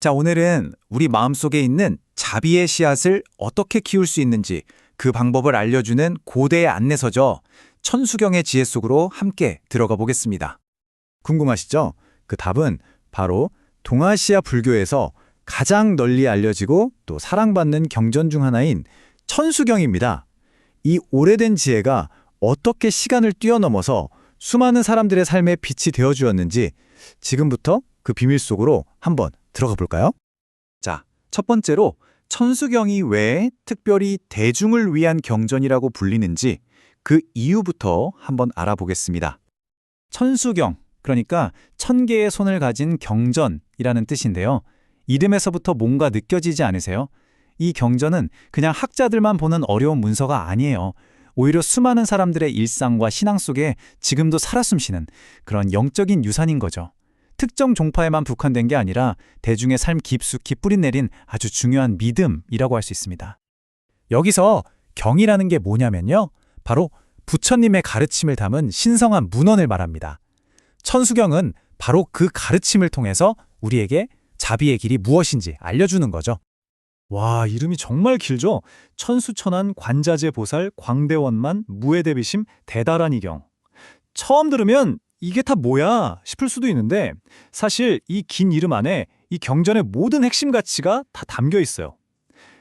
자, 오늘은 우리 마음속에 있는 자비의 씨앗을 어떻게 키울 수 있는지 그 방법을 알려주는 고대의 안내서죠. 천수경의 지혜 속으로 함께 들어가 보겠습니다. 궁금하시죠? 그 답은 바로 동아시아 불교에서 가장 널리 알려지고 또 사랑받는 경전 중 하나인 천수경입니다. 이 오래된 지혜가 어떻게 시간을 뛰어넘어서 수많은 사람들의 삶에 빛이 되어 주었는지 지금부터 그 비밀 속으로 한번 들어가 볼까요? 자, 첫 번째로 천수경이 왜 특별히 대중을 위한 경전이라고 불리는지 그 이유부터 한번 알아보겠습니다. 천수경, 그러니까 천 개의 손을 가진 경전이라는 뜻인데요. 이름에서부터 뭔가 느껴지지 않으세요? 이 경전은 그냥 학자들만 보는 어려운 문서가 아니에요. 오히려 수많은 사람들의 일상과 신앙 속에 지금도 살아 숨쉬는 그런 영적인 유산인 거죠. 특정 종파에만 국한된 게 아니라 대중의 삶 깊숙이 뿌리내린 아주 중요한 믿음이라고 할 수 있습니다. 여기서 경이라는 게 뭐냐면요. 바로 부처님의 가르침을 담은 신성한 문헌을 말합니다. 천수경은 바로 그 가르침을 통해서 우리에게 자비의 길이 무엇인지 알려주는 거죠. 와, 이름이 정말 길죠? 천수천안 관자재 보살 광대원만 무해대비심 대다란이경. 처음 들으면 이게 다 뭐야 싶을 수도 있는데 사실 이 긴 이름 안에 이 경전의 모든 핵심 가치가 다 담겨 있어요.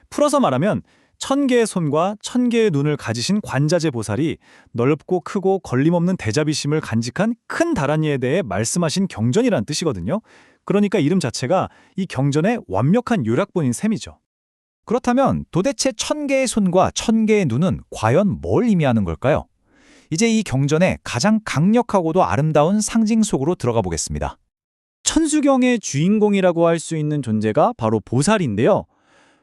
풀어서 말하면 천 개의 손과 천 개의 눈을 가지신 관자재 보살이 넓고 크고 걸림없는 대자비심을 간직한 큰 다란이에 대해 말씀하신 경전이란 뜻이거든요. 그러니까 이름 자체가 이 경전의 완벽한 요약본인 셈이죠. 그렇다면 도대체 천 개의 손과 천 개의 눈은 과연 뭘 의미하는 걸까요? 이제 이 경전의 가장 강력하고도 아름다운 상징 속으로 들어가 보겠습니다. 천수경의 주인공이라고 할 수 있는 존재가 바로 보살인데요.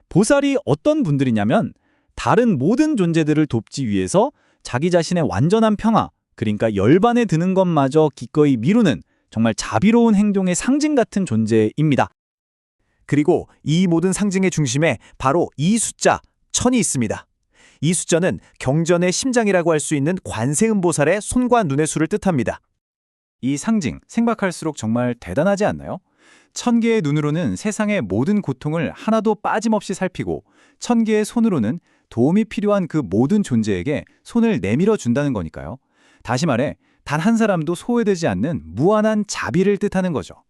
보살이 어떤 분들이냐면 다른 모든 존재들을 돕기 위해서 자기 자신의 완전한 평화, 그러니까 열반에 드는 것마저 기꺼이 미루는 정말 자비로운 행동의 상징 같은 존재입니다. 그리고 이 모든 상징의 중심에 바로 이 숫자, 천이 있습니다. 이 숫자는 경전의 심장이라고 할 수 있는 관세음보살의 손과 눈의 수를 뜻합니다. 이 상징, 생각할수록 정말 대단하지 않나요? 천 개의 눈으로는 세상의 모든 고통을 하나도 빠짐없이 살피고 천 개의 손으로는 도움이 필요한 그 모든 존재에게 손을 내밀어 준다는 거니까요. 다시 말해 단 한 사람도 소외되지 않는 무한한 자비를 뜻하는 거죠.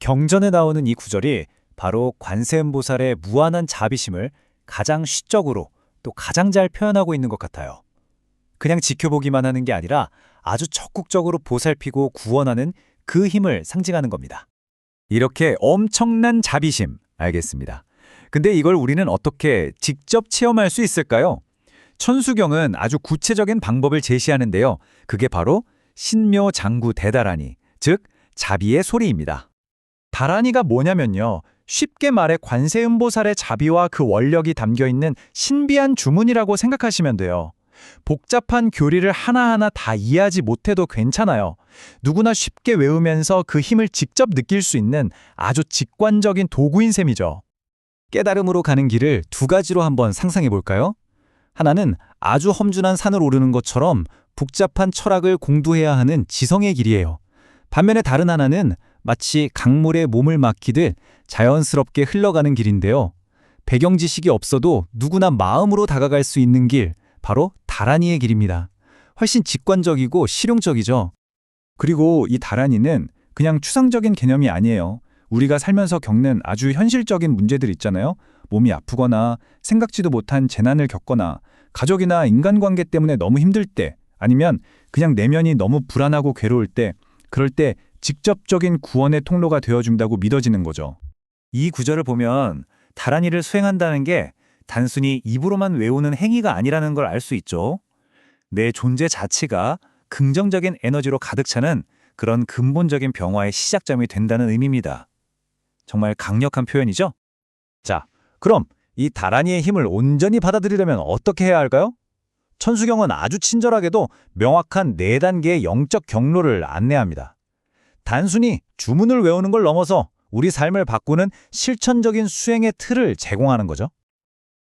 경전에 나오는 이 구절이 바로 관세음보살의 무한한 자비심을 가장 시적으로 또 가장 잘 표현하고 있는 것 같아요. 그냥 지켜보기만 하는 게 아니라 아주 적극적으로 보살피고 구원하는 그 힘을 상징하는 겁니다. 이렇게 엄청난 자비심, 알겠습니다. 근데 이걸 우리는 어떻게 직접 체험할 수 있을까요? 천수경은 아주 구체적인 방법을 제시하는데요. 그게 바로 신묘 장구 대다라니, 즉 자비의 소리입니다. 다라니가 뭐냐면요. 쉽게 말해 관세음보살의 자비와 그 원력이 담겨 있는 신비한 주문이라고 생각하시면 돼요. 복잡한 교리를 하나하나 다 이해하지 못해도 괜찮아요. 누구나 쉽게 외우면서 그 힘을 직접 느낄 수 있는 아주 직관적인 도구인 셈이죠. 깨달음으로 가는 길을 두 가지로 한번 상상해 볼까요? 하나는 아주 험준한 산을 오르는 것처럼 복잡한 철학을 공부해야 하는 지성의 길이에요. 반면에 다른 하나는 마치 강물에 몸을 맡기듯 자연스럽게 흘러가는 길인데요. 배경 지식이 없어도 누구나 마음으로 다가갈 수 있는 길, 바로 다란이의 길입니다. 훨씬 직관적이고 실용적이죠. 그리고 이 다란이는 그냥 추상적인 개념이 아니에요. 우리가 살면서 겪는 아주 현실적인 문제들 있잖아요. 몸이 아프거나 생각지도 못한 재난을 겪거나 가족이나 인간관계 때문에 너무 힘들 때 아니면 그냥 내면이 너무 불안하고 괴로울 때 그럴 때 직접적인 구원의 통로가 되어준다고 믿어지는 거죠. 이 구절을 보면 다란이를 수행한다는 게 단순히 입으로만 외우는 행위가 아니라는 걸 알 수 있죠. 내 존재 자체가 긍정적인 에너지로 가득 차는 그런 근본적인 병화의 시작점이 된다는 의미입니다. 정말 강력한 표현이죠? 자, 그럼 이 다란이의 힘을 온전히 받아들이려면 어떻게 해야 할까요? 천수경은 아주 친절하게도 명확한 네 단계의 영적 경로를 안내합니다. 단순히 주문을 외우는 걸 넘어서 우리 삶을 바꾸는 실천적인 수행의 틀을 제공하는 거죠.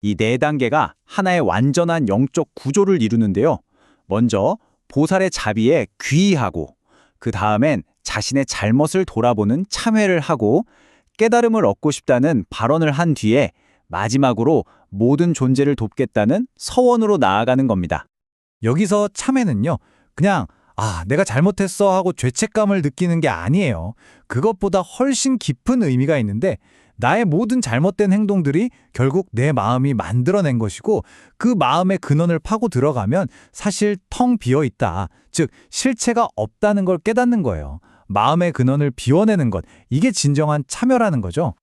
이 네 단계가 하나의 완전한 영적 구조를 이루는데요. 먼저 보살의 자비에 귀의하고 그 다음엔 자신의 잘못을 돌아보는 참회를 하고 깨달음을 얻고 싶다는 발언을 한 뒤에 마지막으로 모든 존재를 돕겠다는 서원으로 나아가는 겁니다. 여기서 참회는요, 그냥, 아, 내가 잘못했어 하고 죄책감을 느끼는 게 아니에요. 그것보다 훨씬 깊은 의미가 있는데, 나의 모든 잘못된 행동들이 결국 내 마음이 만들어낸 것이고, 그 마음의 근원을 파고 들어가면 사실 텅 비어 있다. 즉, 실체가 없다는 걸 깨닫는 거예요. 마음의 근원을 비워내는 것, 이게 진정한 참여라는 거죠.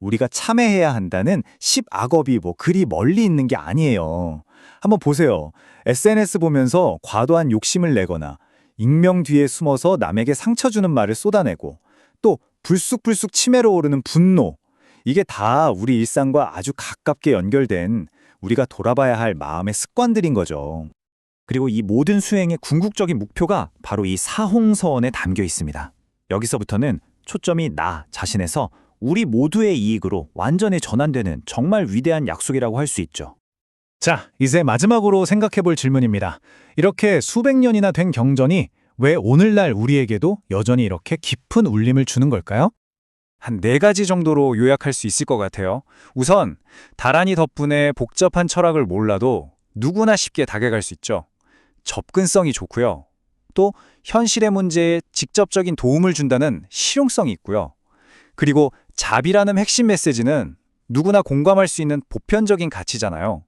우리가 참회해야 한다는 10악업이 뭐 그리 멀리 있는 게 아니에요. 한번 보세요. SNS 보면서 과도한 욕심을 내거나 익명 뒤에 숨어서 남에게 상처 주는 말을 쏟아내고 또 불쑥불쑥 치매로 오르는 분노. 이게 다 우리 일상과 아주 가깝게 연결된 우리가 돌아봐야 할 마음의 습관들인 거죠. 그리고 이 모든 수행의 궁극적인 목표가 바로 이 사홍서원에 담겨 있습니다. 여기서부터는 초점이 나 자신에서 우리 모두의 이익으로 완전히 전환되는 정말 위대한 약속이라고 할 수 있죠. 자, 이제 마지막으로 생각해 볼 질문입니다. 이렇게 수백 년이나 된 경전이 왜 오늘날 우리에게도 여전히 이렇게 깊은 울림을 주는 걸까요? 한 네 가지 정도로 요약할 수 있을 것 같아요. 우선 다란이 덕분에 복잡한 철학을 몰라도 누구나 쉽게 다가갈 수 있죠. 접근성이 좋고요. 또 현실의 문제에 직접적인 도움을 준다는 실용성이 있고요. 그리고 자비라는 핵심 메시지는 누구나 공감할 수 있는 보편적인 가치잖아요.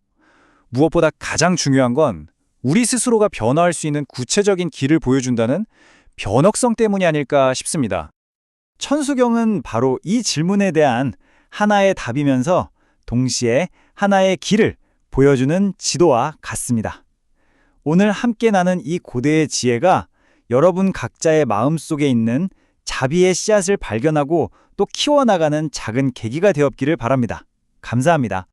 무엇보다 가장 중요한 건 우리 스스로가 변화할 수 있는 구체적인 길을 보여준다는 변혁성 때문이 아닐까 싶습니다. 천수경은 바로 이 질문에 대한 하나의 답이면서 동시에 하나의 길을 보여주는 지도와 같습니다. 오늘 함께 나눈 이 고대의 지혜가 여러분 각자의 마음속에 있는 자비의 씨앗을 발견하고 또 키워나가는 작은 계기가 되었기를 바랍니다. 감사합니다.